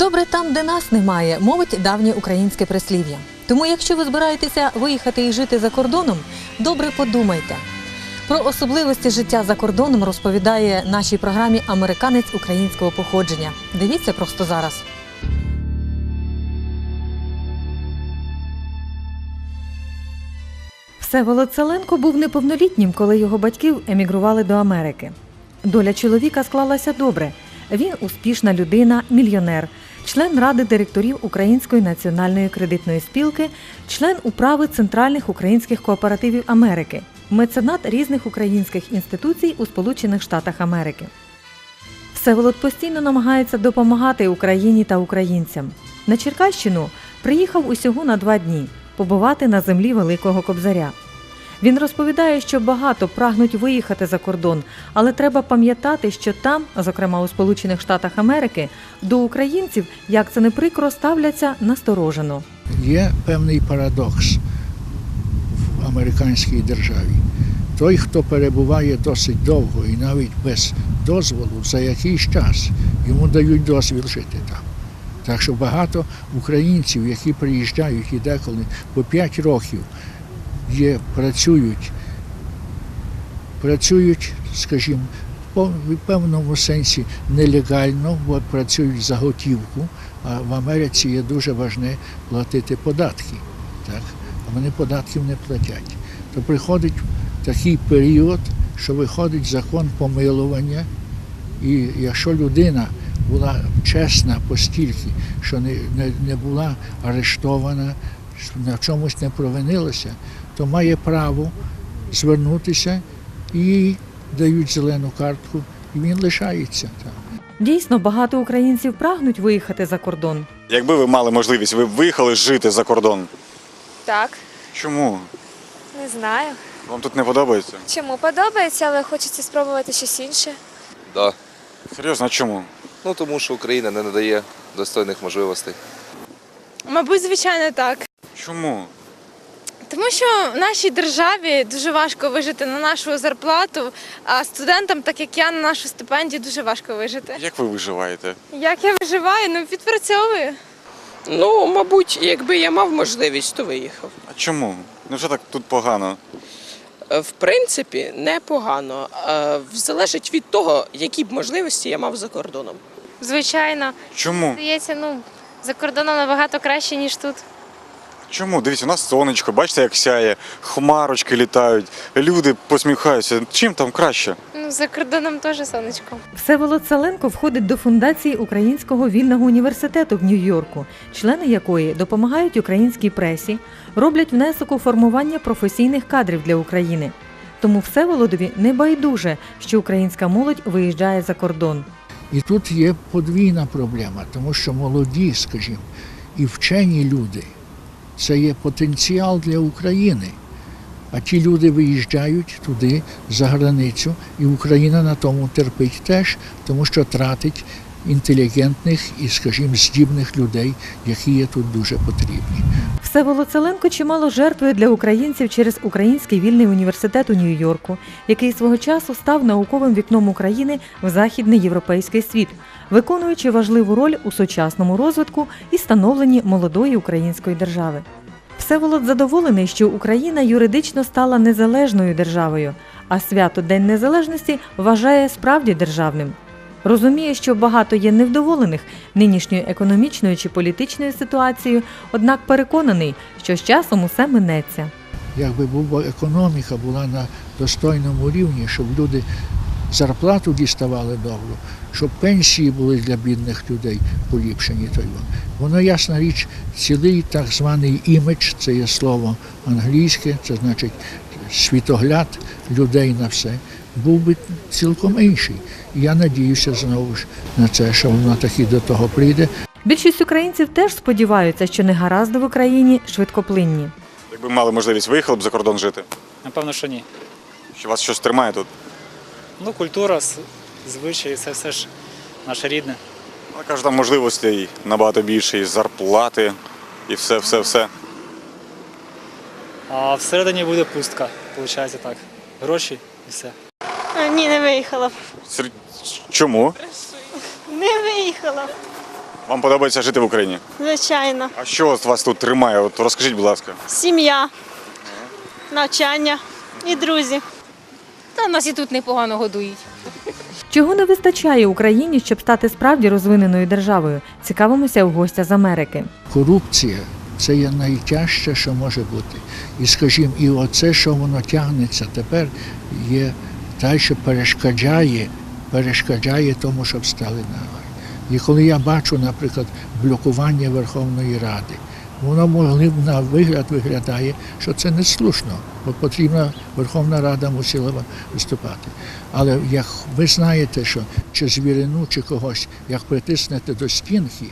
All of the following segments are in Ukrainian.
Добре там, де нас немає, мовить давнє українське прислів'я. Тому, якщо ви збираєтеся виїхати і жити за кордоном, добре подумайте. Про особливості життя за кордоном розповідає нашій програмі Американець українського походження. Дивіться просто зараз. Всеволод Селенко був неповнолітнім, коли його батьків емігрували до Америки. Доля чоловіка склалася добре. Він успішна людина, мільйонер, член ради директорів Української національної кредитної спілки, член управи центральних українських кооперативів Америки, меценат різних українських інституцій у Сполучених Штатах Америки. Всеволод постійно намагається допомагати Україні та українцям. На Черкащину приїхав усього на два дні побувати на землі Великого Кобзаря. Він розповідає, що багато прагнуть виїхати за кордон, але треба пам'ятати, що там, зокрема у Сполучених Штатах Америки, до українців, як це не прикро, ставляться насторожено. Є певний парадокс в американській державі. Той, хто перебуває досить довго і навіть без дозволу, за якийсь час йому дають дозвіл жити там. Так що багато українців, які приїжджають і деколи по 5 років є, працюють, працюють, скажімо, по певному сенсі нелегально, бо працюють за готівку, а в Америці є дуже важне платити податки. Так? А вони податків не платять. То приходить такий період, що виходить закон помилування, і якщо людина була чесна постільки, що не, не, не була арештована, на чомусь не провинилася, то має право звернутися і їй дають зелену картку, і він лишається там. Дійсно, багато українців прагнуть виїхати за кордон. Якби ви мали можливість, ви б виїхали жити за кордон. Так, Чому? не знаю. Вам тут не подобається? Чому подобається, але хочеться спробувати щось інше. Да. Серйозно, а чому? Ну тому що Україна не надає достойних можливостей. Мабуть, звичайно, так. Чому? Тому що в нашій державі дуже важко вижити на нашу зарплату, а студентам, так як я, на нашу стипендію дуже важко вижити. Як ви виживаєте? Як я виживаю, ну відпрацьовую. Ну, мабуть, якби я мав можливість, то виїхав. А чому? Ну що так тут погано? Е, В принципі, непогано. Е, Залежить від того, які б можливості я мав за кордоном. Звичайно, Чому? здається, ну за кордоном набагато краще, ніж тут. Чому? Дивіться, у нас сонечко, бачите, як сяє, хмарочки літають, люди посміхаються. Чим там краще? Ну, за кордоном теж сонечко. Всеволод Саленко входить до фундації Українського вільного університету в Нью-Йорку, члени якої допомагають українській пресі, роблять внесок у формування професійних кадрів для України. Тому Всеволодові не байдуже, що українська молодь виїжджає за кордон. І тут є подвійна проблема, тому що молоді, скажімо, і вчені люди це є потенціал для України. А ті люди виїжджають туди, за границю, і Україна на тому терпить теж, тому що тратить інтелігентних і, скажімо, здібних людей, які є тут дуже потрібні. Всеволод Селенко чимало жертвує для українців через Український вільний університет у Нью-Йорку, який свого часу став науковим вікном України в західний європейський світ, виконуючи важливу роль у сучасному розвитку і становленні молодої української держави. Всеволод задоволений, що Україна юридично стала незалежною державою, а свято День Незалежності вважає справді державним. Розуміє, що багато є невдоволених нинішньою економічною чи політичною ситуацією, однак переконаний, що з часом усе минеться. Якби була економіка була на достойному рівні, щоб люди зарплату діставали добру, щоб пенсії були для бідних людей поліпшені. То воно. воно ясна річ, цілий так званий імідж, це є слово англійське, це значить світогляд людей на все, був би цілком інший. Я надіюся знову ж на це, що воно таки до того прийде. Більшість українців теж сподіваються, що негаразди в Україні швидкоплинні. Якби мали можливість, виїхали б за кордон жити? Напевно, що ні. Що вас щось тримає тут? Ну, культура, звичаї, це все ж наше рідне. Але кажуть, там можливостей набагато більше, і зарплати, і все, все, все. А всередині буде пустка, виходить так. Гроші і все. Ні, не виїхала. б. Сер- Чому? Не виїхала. б. Вам подобається жити в Україні? Звичайно, А що от вас тут тримає? От розкажіть, будь ласка. сім'я, навчання і друзі. Та нас і тут непогано годують. Чого не вистачає Україні, щоб стати справді розвиненою державою? Цікавимося у гостя з Америки. Корупція це є найтяжче, що може бути. І скажімо, і оце, що воно тягнеться тепер, є те, що перешкоджає, перешкоджає тому, щоб стали на. І коли я бачу, наприклад, блокування Верховної Ради, воно могли на вигляд виглядає, що це не слушно, бо потрібна Верховна Рада мусила виступати. Але як ви знаєте, що чи звірину, чи когось, як притиснете до стінки,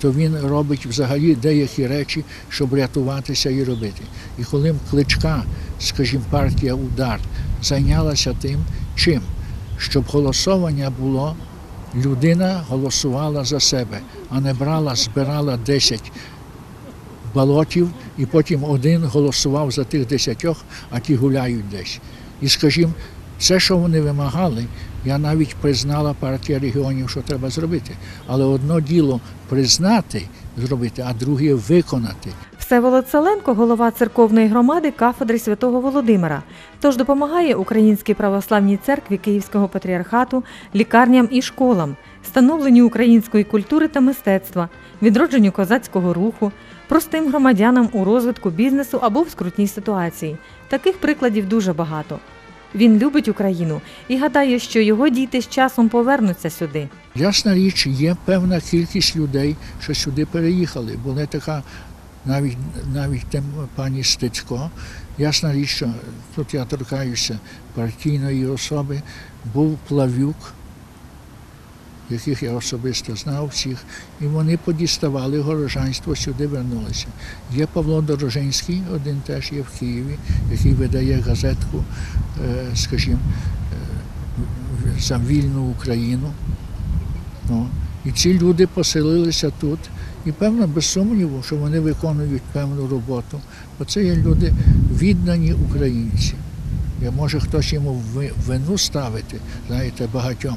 то він робить взагалі деякі речі, щоб рятуватися і робити. І коли кличка, скажімо, партія Удар зайнялася тим, чим? Щоб голосування було, людина голосувала за себе, а не брала, збирала 10 балотів, і потім один голосував за тих десятьох, а ті гуляють десь. І скажімо, все, що вони вимагали, я навіть признала партія регіонів, що треба зробити. Але одно діло признати, зробити, а друге виконати. Всеволод Селенко, голова церковної громади кафедри святого Володимира. Тож допомагає Українській православній церкві Київського патріархату, лікарням і школам, становленню української культури та мистецтва, відродженню козацького руху, простим громадянам у розвитку бізнесу або в скрутній ситуації. Таких прикладів дуже багато. Він любить Україну і гадає, що його діти з часом повернуться сюди. Ясна річ, є певна кількість людей, що сюди переїхали. Була така навіть навіть тем пані Стецько. Ясна річ, що тут я торкаюся партійної особи, був Плавюк, яких я особисто знав всіх, і вони подіставали горожанство, сюди вернулися. Є Павло Дорожинський, один теж є в Києві, який видає газетку, е, скажімо, е, за вільну Україну. Ну, і ці люди поселилися тут. І певно, без сумніву, що вони виконують певну роботу. Бо це є люди віддані українці. Я може хтось йому ви- вину ставити, знаєте, багатьом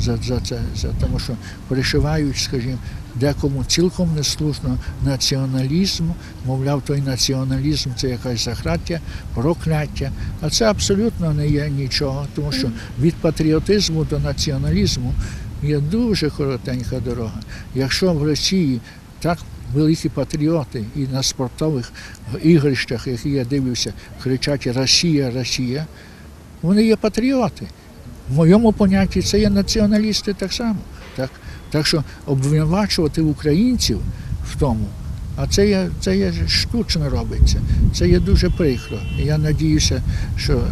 за, за це, за тому що пришивають, скажімо, декому цілком неслушно націоналізм, мовляв, той націоналізм це якась захраття, прокляття. А це абсолютно не є нічого, тому що від патріотизму до націоналізму є дуже коротенька дорога. Якщо в Росії так великі патріоти і на спортових ігрищах, які я дивився, кричать Росія, Росія, вони є патріоти. В моєму понятті це є націоналісти так само. Так, так що обвинувачувати українців в тому, а це є, це є штучно робиться. Це є дуже прикро. Я надіюся, що е,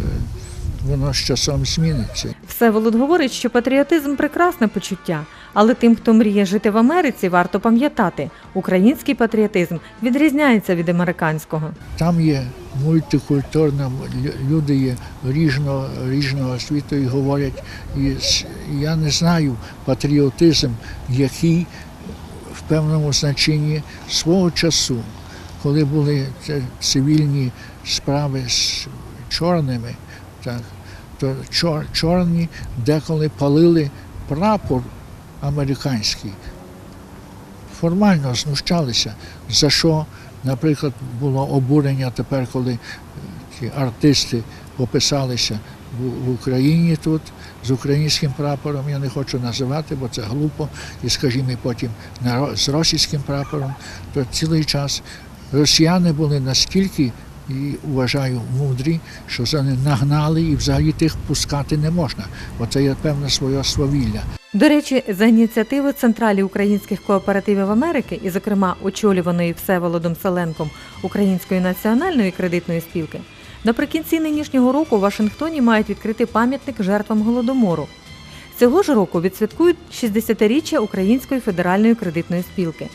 воно з часом зміниться. Всеволод говорить, що патріотизм прекрасне почуття, але тим, хто мріє жити в Америці, варто пам'ятати, український патріотизм відрізняється від американського. Там є мультикультурна, лю- люди є різного, різного світу і говорять. І я не знаю патріотизм, який в певному значенні свого часу, коли були цивільні справи з чорними, так, то чор, чорні деколи палили прапор американський формально знущалися. За що, наприклад, було обурення тепер, коли е, ті артисти пописалися в, Україні тут з українським прапором. Я не хочу називати, бо це глупо. І, скажімо, потім з російським прапором, то цілий час росіяни були настільки. І вважаю мудрі, що за них нагнали і взагалі тих пускати не можна, бо це є певне своє свавілля. До речі, за ініціативи Централі українських кооперативів Америки, і, зокрема, очолюваної Всеволодом Селенком Української національної кредитної спілки, наприкінці нинішнього року у Вашингтоні мають відкрити пам'ятник жертвам голодомору. Цього ж року відсвяткують 60-річчя Української федеральної кредитної спілки.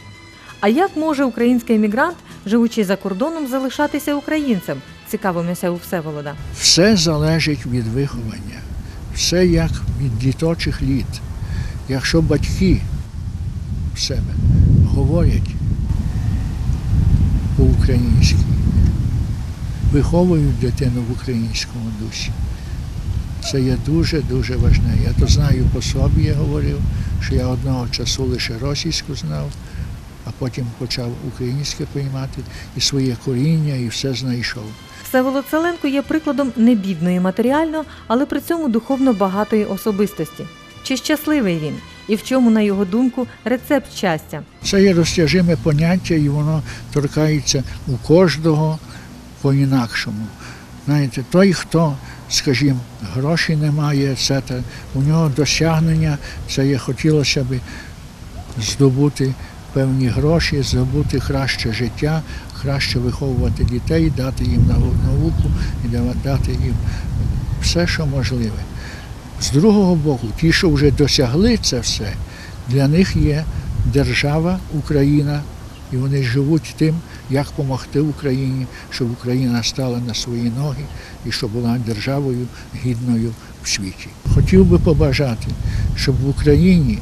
А як може український емігрант, живучи за кордоном, залишатися українцем? Цікавимося у Всеволода. Все залежить від виховання, все як від діточих літ. Якщо батьки в себе говорять по-українськи, виховують дитину в українському дусі, це є дуже-дуже важне. Я то знаю по собі, я говорив, що я одного часу лише російську знав, а потім почав українське приймати і своє коріння, і все знайшов. Всеволод Селенко є прикладом не бідної матеріально, але при цьому духовно багатої особистості. Чи щасливий він? І в чому, на його думку, рецепт щастя? Це є розтяжиме поняття, і воно торкається у кожного по-інакшому. Знаєте, той, хто, скажімо, грошей не має, це, у нього досягнення, це є хотілося б здобути певні гроші, здобути краще життя, краще виховувати дітей, дати їм науку і дати їм все, що можливе. З другого боку, ті, що вже досягли це все, для них є держава Україна, і вони живуть тим, як допомогти Україні, щоб Україна стала на свої ноги і щоб була державою гідною в світі. Хотів би побажати, щоб в Україні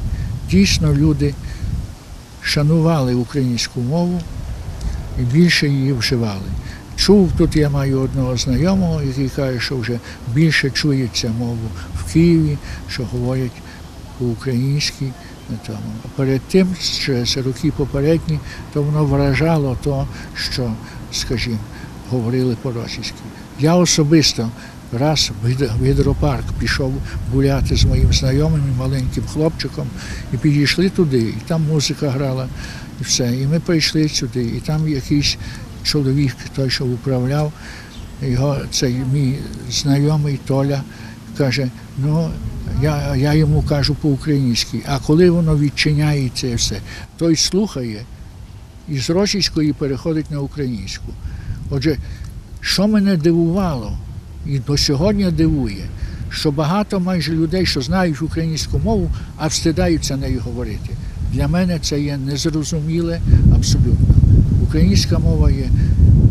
дійсно люди шанували українську мову і більше її вживали. Чув, тут я маю одного знайомого, який каже, що вже більше чується мову в Києві, що говорять по-українськи. А перед тим, через роки попередні, то воно вражало то, що, скажімо, говорили по-російськи. Я особисто раз в гідропарк пішов гуляти з моїм знайомим маленьким хлопчиком, і підійшли туди, і там музика грала, і все. І ми прийшли сюди, і там якийсь чоловік, той, що управляв, його цей мій знайомий Толя каже: ну я, я йому кажу по-українськи, а коли воно відчиняється все, той слухає і з російської переходить на українську. Отже, що мене дивувало, і до сьогодні дивує, що багато майже людей, що знають українську мову, а встидаються нею говорити. Для мене це є незрозуміле абсолютно. Українська мова є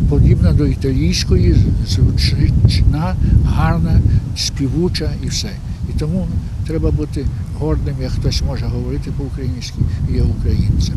подібна до італійської, звучна, гарна, співуча і все. І тому треба бути гордим, як хтось може говорити по-українськи і є українцем.